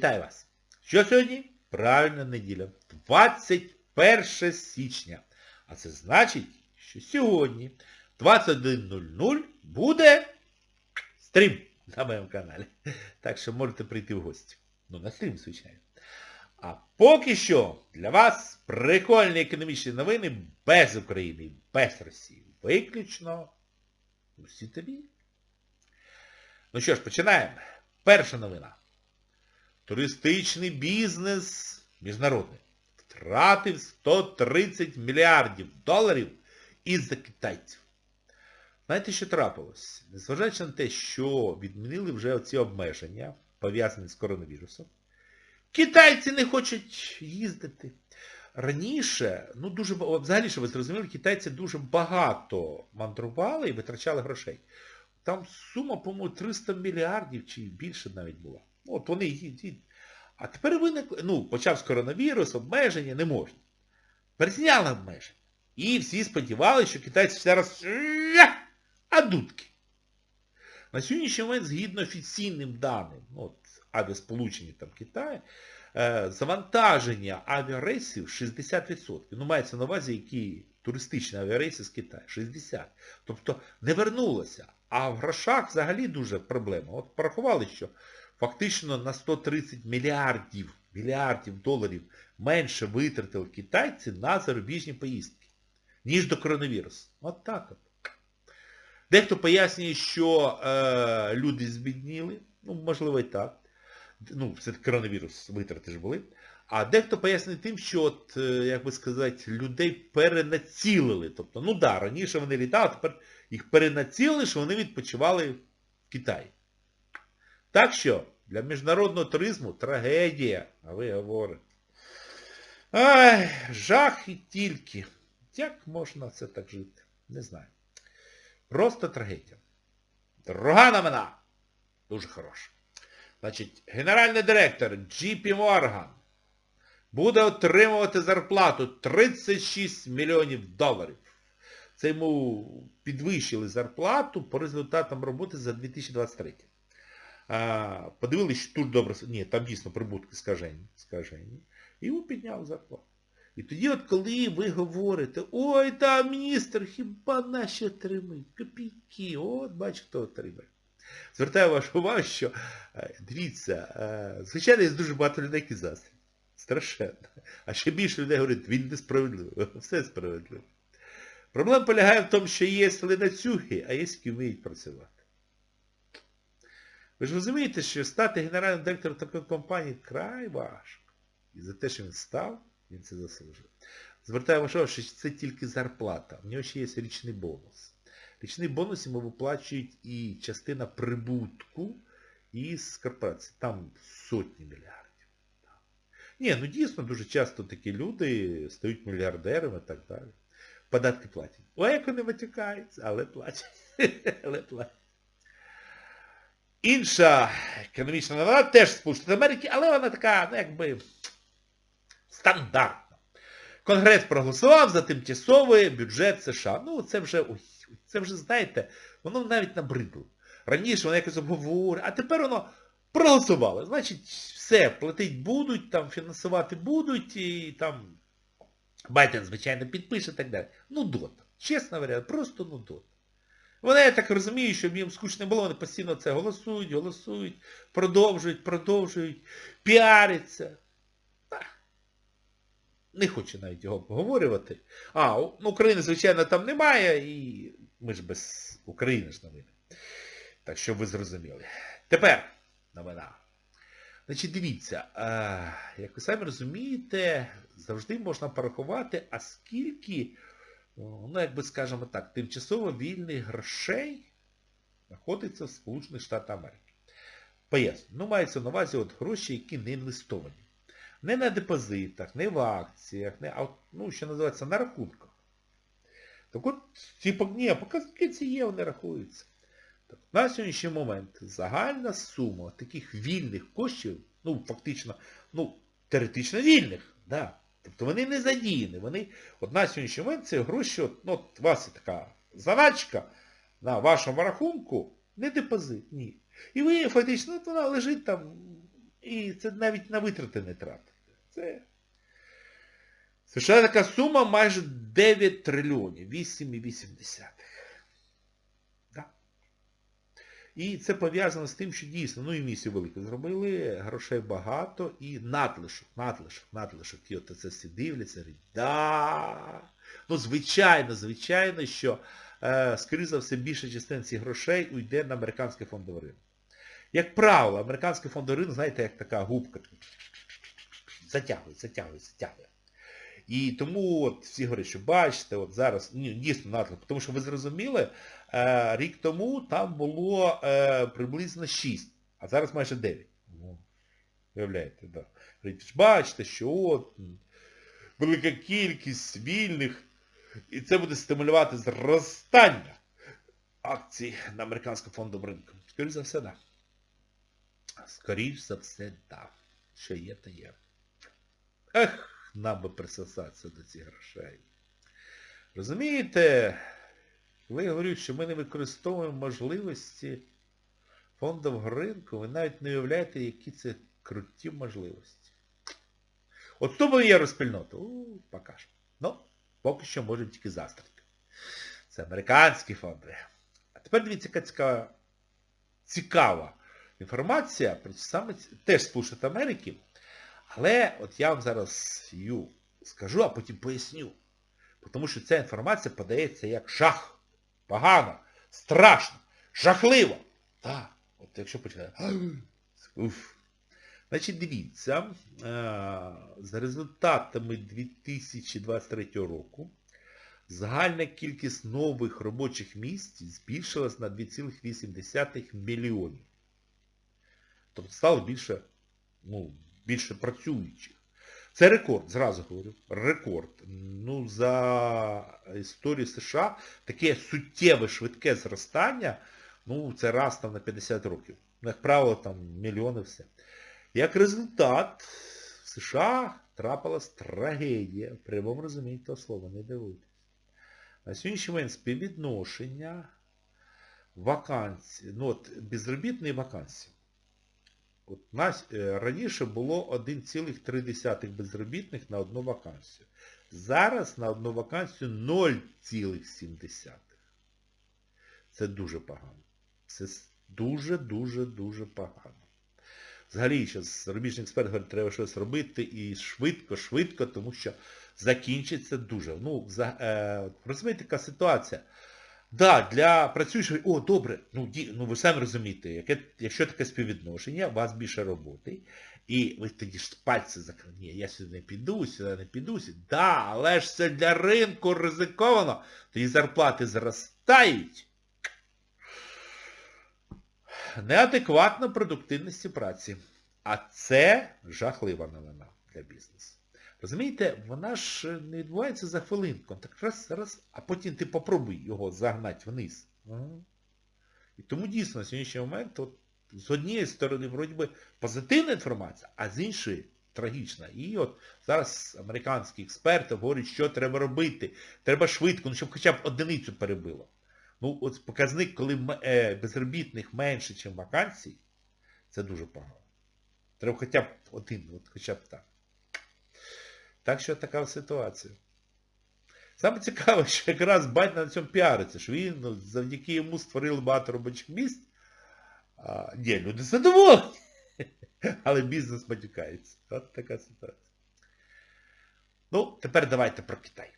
Вітаю вас! Що сьогодні? Правильно, неділя. 21 січня. А це значить, що сьогодні 21.00 буде стрім на моєму каналі. Так що можете прийти в гості. Ну, на стрім, звичайно. А поки що для вас прикольні економічні новини без України, без Росії. Виключно у світові. Ну що ж, починаємо. Перша новина. Туристичний бізнес міжнародний втратив 130 мільярдів доларів із-за китайців. Знаєте, що трапилось? Незважаючи на те, що відмінили вже оці обмеження, пов'язані з коронавірусом, китайці не хочуть їздити. Раніше, ну дуже взагалі, що ви зрозуміли, китайці дуже багато мандрували і витрачали грошей. Там сума, по-моєму, 300 мільярдів чи більше навіть була. От вони їдуть. А тепер виникли, ну, почався коронавірус, обмеження, не можна. Перезняли обмеження. І всі сподівалися, що китайці зараз а дудки. На сьогоднішній момент, згідно офіційним даним, ну, от, авіасполучення там Китаю, е, завантаження авіарейсів 60%. Ну, мається на увазі, які туристичні авіарейси з Китаю. 60%. Тобто не вернулося. А в грошах взагалі дуже проблема. От порахували, що фактично на 130 мільярдів, мільярдів доларів менше витратили китайці на зарубіжні поїздки, ніж до коронавірусу. От так от. Дехто пояснює, що е, люди збідніли, ну, можливо і так. Ну, це коронавірус, витрати ж були. А дехто пояснює тим, що, от, е, як би сказати, людей перенацілили. Тобто, ну да, раніше вони літали, тепер їх перенацілили, що вони відпочивали в Китаї. Так що, для міжнародного туризму трагедія, а ви говорите. Ай, жах і тільки. Як можна це так жити? Не знаю. Просто трагедія. Друга новина. Дуже хороша. Значить, генеральний директор JP Morgan буде отримувати зарплату 36 мільйонів доларів. Це йому підвищили зарплату по результатам роботи за 2023. А, подивились, що тут добре... Ні, там дійсно прибутки скажені. скажені. І йому підняв зарплату. І тоді от коли ви говорите, ой, там міністр, хіба наші отримають? Копійки, от бач, хто отримає. Звертаю вашу увагу, що, е, дивіться, е, звичайно, є дуже багато людей, які застрять. Страшенно. А ще більше людей говорять, він несправедливий. Все справедливо. Проблема полягає в тому, що є ледацюги, а є, які вміють працювати. Ви ж розумієте, що стати генеральним директором такої компанії край важко. І за те, що він став, він це заслужив. Звертаю вашу увагу, що це тільки зарплата. У нього ще є річний бонус. Річний бонус йому виплачують і частина прибутку із корпорації. Там сотні мільярдів. Ні, ну дійсно дуже часто такі люди стають мільярдерами і так далі. Податки платять. У еко не витікається, але платять. але платять. Інша економічна новина теж Сполучених Америки, але вона така, ну якби, стандартна. Конгрес проголосував за тимчасовий бюджет США. Ну, це вже, ой, це вже, знаєте, воно навіть набридло. Раніше воно якось обговорює, а тепер воно проголосувало. Значить, все, платить будуть, там, фінансувати будуть, і там Байден, звичайно, підпише і так далі. Ну, дота. Чесно говоря, просто ну дота. Вони, я так розумію, щоб їм скучно було, вони постійно це голосують, голосують, продовжують, продовжують, піаряться. Не хочу навіть його обговорювати. А, ну, України, звичайно, там немає, і ми ж без України ж новини. Так що ви зрозуміли. Тепер новина. Значить, дивіться, як ви самі розумієте, завжди можна порахувати, а скільки, ну, як би скажемо так, тимчасово вільних грошей знаходиться в Сполучених Штатах Америки. Поясню. Ну, мається на увазі от гроші, які не інвестовані. Не на депозитах, не в акціях, не, а ну, що називається, на рахунках. Так от, типу, ні, показники ці є, вони рахуються. Так, на сьогоднішній момент загальна сума таких вільних коштів, ну, фактично, ну, теоретично вільних, да. Тобто вони не задіяні. Вони, от сьогоднішній момент це гроші, от, ну, от у вас є така заначка на вашому рахунку, не депозит, ні. І ви фактично, от вона лежить там І це навіть на витрати не тратити. Це США така сума майже 9 трильйонів, 8,8. І це пов'язано з тим, що дійсно, ну і місію велику зробили, грошей багато і надлишок, надлишок, надлишок. І от це всі дивляться, говорять, да. Ну, звичайно, звичайно, що, е, скоріше за все, більша частина цих грошей уйде на американський фондовий ринок. Як правило, американський фондовий ринок, знаєте, як така губка. Затягує, затягує, затягує. І тому от всі говорять, що бачите, от зараз, ні, дійсно надлишок, тому що ви зрозуміли, е, рік тому там було е, приблизно 6, а зараз майже 9. Ну, Виявляєте, да. Бачите, що от велика кількість вільних, і це буде стимулювати зростання акцій на американському фондовому ринку. Скоріше за все, так. Да. Скоріше за все, так. Да. Що є, то є. Ех, нам би присосатися до цих грошей. Розумієте, коли я говорю, що ми не використовуємо можливості фондового ринку, ви навіть не уявляєте, які це круті можливості. От хто є розпільноту? У, покажемо. Ну, поки що можемо тільки застрити. Це американські фонди. А тепер дивіться, яка цікава, цікава інформація саме теж Сполучених Америки. Але от я вам зараз її скажу, а потім поясню. Тому що ця інформація подається як жах. Погано, страшно, жахливо. Так, от якщо починає. Значить, дивіться, за результатами 2023 року загальна кількість нових робочих місць збільшилась на 2,8 мільйонів. Тобто стало більше, ну, більше працюючих. Це рекорд, зразу говорю, рекорд. Ну, за історію США таке суттєве, швидке зростання, ну, це раз там на 50 років. Ну, Як правило, там мільйони все. Як результат, в США трапилась трагедія, в прямому розумінні того слова, не дивуйтесь. На сьогоднішній момент співвідношення вакансій, ну от безробітної вакансії. От нас е, раніше було 1,3 безробітних на одну вакансію. Зараз на одну вакансію 0,7. Це дуже погано. Це дуже-дуже-дуже погано. Взагалі, зараз зарубіжний експерт говорить, треба щось робити і швидко, швидко, тому що закінчиться дуже. Ну, за, е, розумієте, яка ситуація. Да, для працюючих, о, добре, ну, ді, ну ви самі розумієте, яке, якщо таке співвідношення, у вас більше роботи, і ви тоді ж пальці закрили, ні, я сюди не піду, сюди не піду, сюди. Да, але ж це для ринку ризиковано, тоді зарплати зростають. Неадекватна продуктивності праці. А це жахлива новина для бізнесу. Розумієте, вона ж не відбувається за хвилинку. Так раз, раз, а потім ти попробуй його загнати вниз. Ага. І тому дійсно на сьогоднішній момент от, з однієї сторони вроді би позитивна інформація, а з іншої трагічна. І от зараз американські експерти говорять, що треба робити. Треба швидко, ну щоб хоча б одиницю перебило. Ну, от показник, коли е, безробітних менше, ніж вакансій, це дуже погано. Треба хоча б один, от хоча б так. Так що така ситуація. Саме цікаве, що якраз батько на цьому піариться, що він ну, завдяки йому створили багато робочих місць. А, ні, люди задоволені. Але бізнес матюкається. От така ситуація. Ну, тепер давайте про Китай.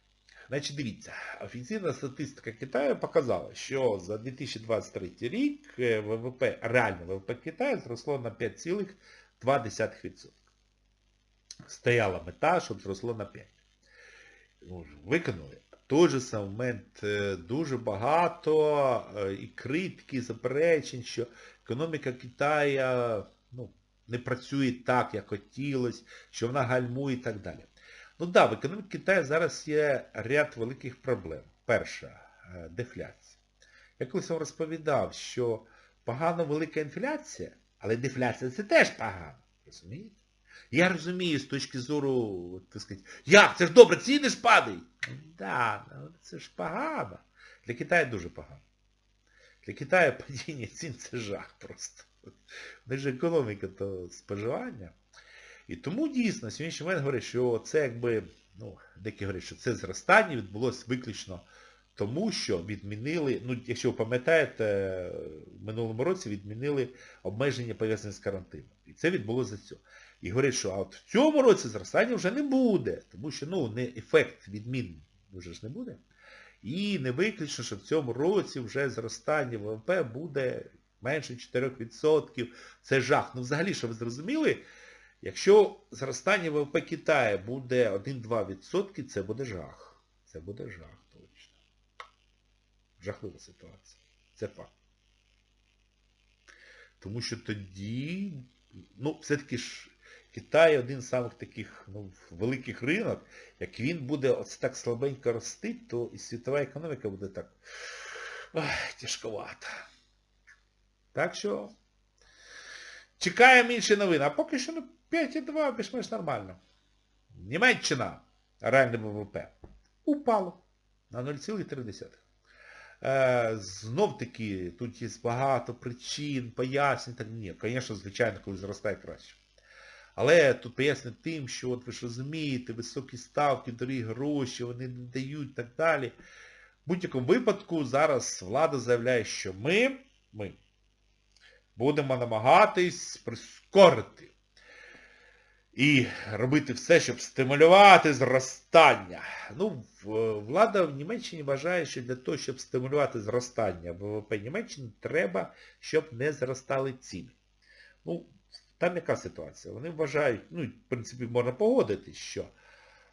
Значить, дивіться, офіційна статистика Китаю показала, що за 2023 рік е, ВВП, реальне ВВП Китаю зросло на 5,2%. Стояла мета, щоб зросло на 5. Ну, виконали. Той же самий момент е, дуже багато е, і критики, і заперечень, що економіка Китаю ну, не працює так, як хотілося, що вона гальмує і так далі. Ну так, да, в економіці Китаю зараз є ряд великих проблем. Перша е, дефляція. Я колись вам розповідав, що погано велика інфляція, але дефляція це теж погано. Розумієте? Я розумію з точки зору, так сказати, як, це ж добре, ціни ж падають. Да, це ж погано. Для Китаю дуже погано. Для Китаю падіння цін це жах просто. Не ж економіка, то споживання. І тому дійсно, сьогоднішній момент говорить, що це якби, ну, деякі говорять, що це зростання відбулося виключно тому, що відмінили, ну, якщо ви пам'ятаєте, в минулому році відмінили обмеження пов'язані з карантином. І це відбулося за цього. І говорять, що а от в цьому році зростання вже не буде, тому що ну, не ефект відмін вже ж не буде. І не виключно, що в цьому році вже зростання ВВП буде менше 4%. Це жах. Ну взагалі, що ви зрозуміли, якщо зростання ВВП Китаю буде 1-2%, це буде жах. Це буде жах точно. Жахлива ситуація. Це факт. Тому що тоді, ну, все-таки ж Китай один з самих таких ну, великих ринок, як він буде оце так слабенько рости, то і світова економіка буде так тяжковата. Так що чекаємо інші новини. А поки що ну, 5,2 більш-менш нормально. Німеччина, реальне ВВП, упало на 0,3. Е, знов таки, тут є багато причин, пояснень. Так, ні, звісно, звичайно, коли зростає краще. Але тут пояснює тим, що от ви ж розумієте, високі ставки, дорогі гроші, вони не дають і так далі. В будь-якому випадку зараз влада заявляє, що ми, ми будемо намагатись прискорити і робити все, щоб стимулювати зростання. Ну, влада в Німеччині вважає, що для того, щоб стимулювати зростання ВВП Німеччини, треба, щоб не зростали ціни. Ну, там яка ситуація? Вони вважають, ну, в принципі, можна погодитись, що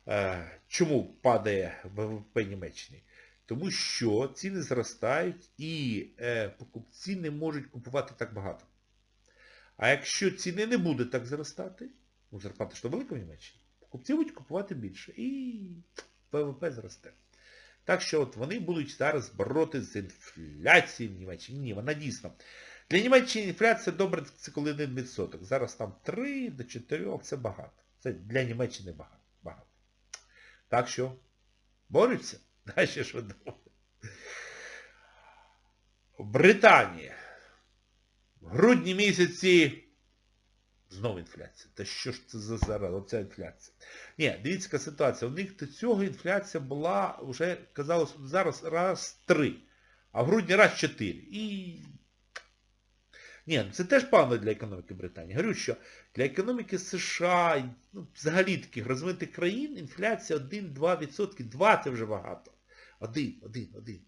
е, чому падає ВВП Німеччини? Тому що ціни зростають і е, покупці не можуть купувати так багато. А якщо ціни не будуть так зростати, ну зарплата ж то велика в Німеччині, покупці будуть купувати більше і ВВП зросте. Так що от вони будуть зараз боротися з інфляцією в Німеччині. Ні, вона дійсно. Для Німеччини інфляція добре, це коли 1%. Зараз там 3 до 4, це багато. Це для Німеччини багато. багато. Так що борються. Далі що думаєте? Британія. В грудні місяці знову інфляція. Та що ж це за зараз, оця інфляція? Ні, дивіться, яка ситуація. У них до цього інфляція була, вже казалось, зараз раз три, а в грудні раз чотири. І... Ні, ну це теж погано для економіки Британії. Говорю, що для економіки США, ну, взагалі таких розвинутих країн, інфляція 1-2%. 2 це вже багато. 1, 1, 1.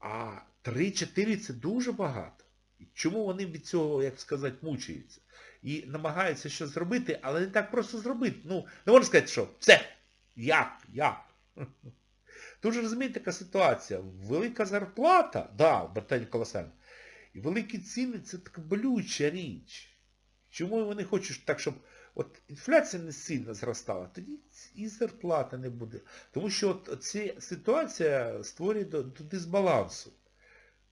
А 3-4 це дуже багато. І чому вони від цього, як сказати, мучаються? І намагаються щось зробити, але не так просто зробити. Ну, не можна сказати, що все, як, як. Тут же розумієте, така ситуація. Велика зарплата, да, в Британії колосальна. І великі ціни це така болюча річ. Чому вони хочуть так, щоб от інфляція не сильно зростала, тоді і зарплата не буде. Тому що от ця ситуація створює до, до дисбалансу.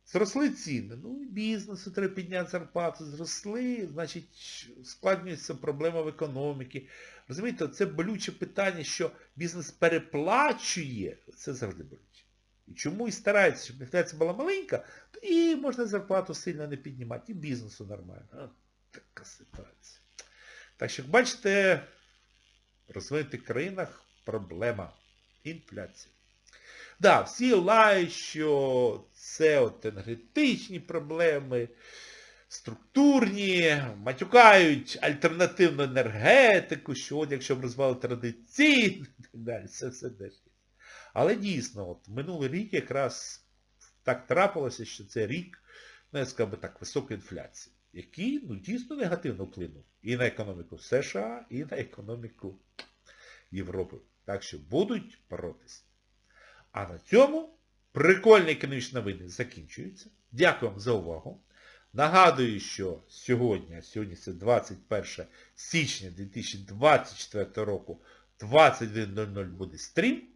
Зросли ціни, ну і бізнесу треба підняти зарплату, зросли, значить, складнюється проблема в економіці. Розумієте, це болюче питання, що бізнес переплачує, це завжди болюче. І чому і стараються, щоб інфляція була маленька, то і можна зарплату сильно не піднімати, і бізнесу нормально. Така ситуація. Так що, як бачите, в розвинутих країнах проблема. Інфляція. Да, всі лають, що це от енергетичні проблеми, структурні, матюкають альтернативну енергетику, що от якщо б розвали традиційно і так далі, це все є. Але дійсно, от минулий рік якраз так трапилося, що це рік, ну я скажу так, високої інфляції, який ну, дійсно негативно вплинув і на економіку США, і на економіку Європи. Так що будуть боротися. А на цьому прикольні економічні новини закінчуються. Дякую вам за увагу. Нагадую, що сьогодні, сьогодні це 21 січня 2024 року, 21.00 буде стрім.